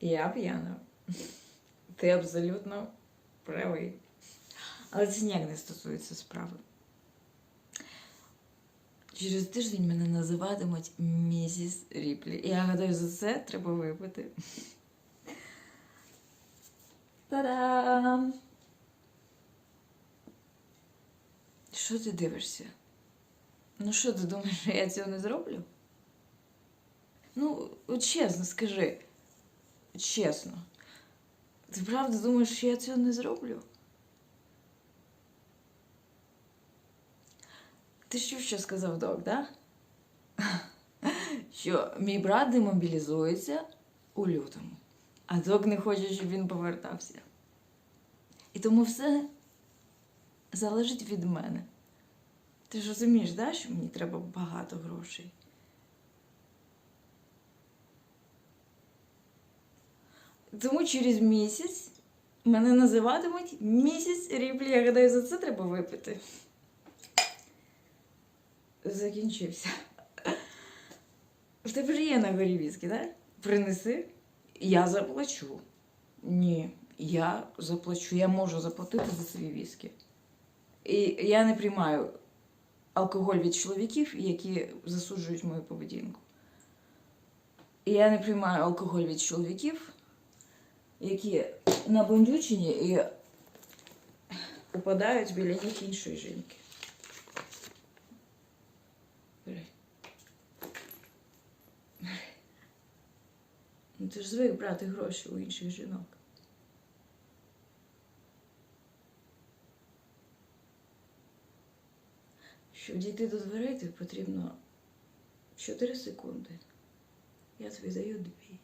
Я п'яна. Ти абсолютно правий. Але це ніяк не стосується справи. Через тиждень мене називатимуть місіс Ріплі. Я гадаю, за це треба випити. Та-дам! Що ти дивишся? Ну що ти думаєш, я цього не зроблю? Ну, от чесно, скажи. Чесно. Ти правда думаєш, що я цього не зроблю? Ти що сказав док, да? Що мій брат демобілізується у лютому, а док не хоче, щоб він повертався. І тому все залежить від мене. Ти ж розумієш, да, що мені треба багато грошей. Тому через місяць мене називатимуть місяць Ріплі. Я гадаю, за це треба випити. Закінчився. В тебе ж є горі віскі, так? Принеси, я заплачу. Ні, я заплачу. Я можу заплатити за свої віскі. І я не приймаю алкоголь від чоловіків, які засуджують мою поведінку. І я не приймаю алкоголь від чоловіків, які набондючені і упадають біля них іншої жінки. Ну ти ж звик брати гроші у інших жінок. Щоб дійти до дверей, тобі потрібно 4 секунди. Я тобі даю дві.